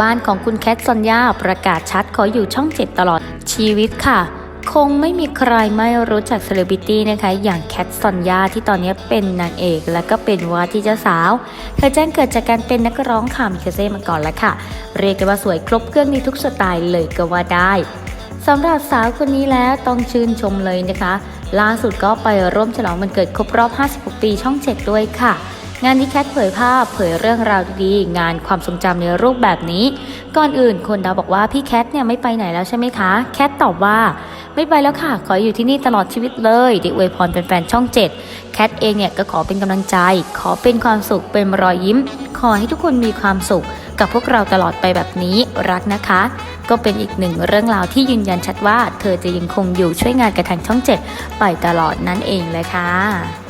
บ้านของคุณแคทซอนยาประกาศชัดขออยู่ช่องเจ็ดตลอดชีวิตค่ะ คงไม่มีใครไม่รู้จักเซเลบริตี้นะคะ อย่างแคทซอนยาที่ตอนนี้เป็นนางเอก และก็เป็นว่าที่เจ้าสาว เธอแจ้งเกิดจากการเป็นนักร้องคามิคาเซ่มาก่อนแล้วค่ะ เรียกกันว่าสวยครบเครื่องในทุกสไตล์เลยก็ว่าได้สำหรับสาวคนนี้แล้วต้องชื่นชมเลยนะคะ ล่าสุดก็ไปร่วมฉลองวันเกิดครบรอบ 56 ปีช่อง 7 ด้วยค่ะ งานนี้แคทเผยภาพเผยเรื่องราวดีๆ งานความทรงจำในรูปแบบนี้ ก่อนอื่นคนดาวบอกว่าพี่แคทเนี่ยไม่ไปไหนแล้วใช่ไหมคะ แคทตอบว่าไม่ไปแล้วค่ะ ขออยู่ที่นี่ตลอดชีวิตเลยได้อวยพรเป็นแฟนช่อง7แคทเองเนี่ยก็ขอเป็นกำลังใจ ขอเป็นความสุขเป็นรอยยิ้ม ขอให้ทุกคนมีความสุข กับพวกเราตลอดไปแบบนี้รักนะคะ ก็เป็นอีกหนึ่งเรื่องราวที่ยืนยันชัดว่า เธอจะยังคงอยู่ช่วยงานกับทางช่อง7ไปตลอดนั่นเองเลยค่ะ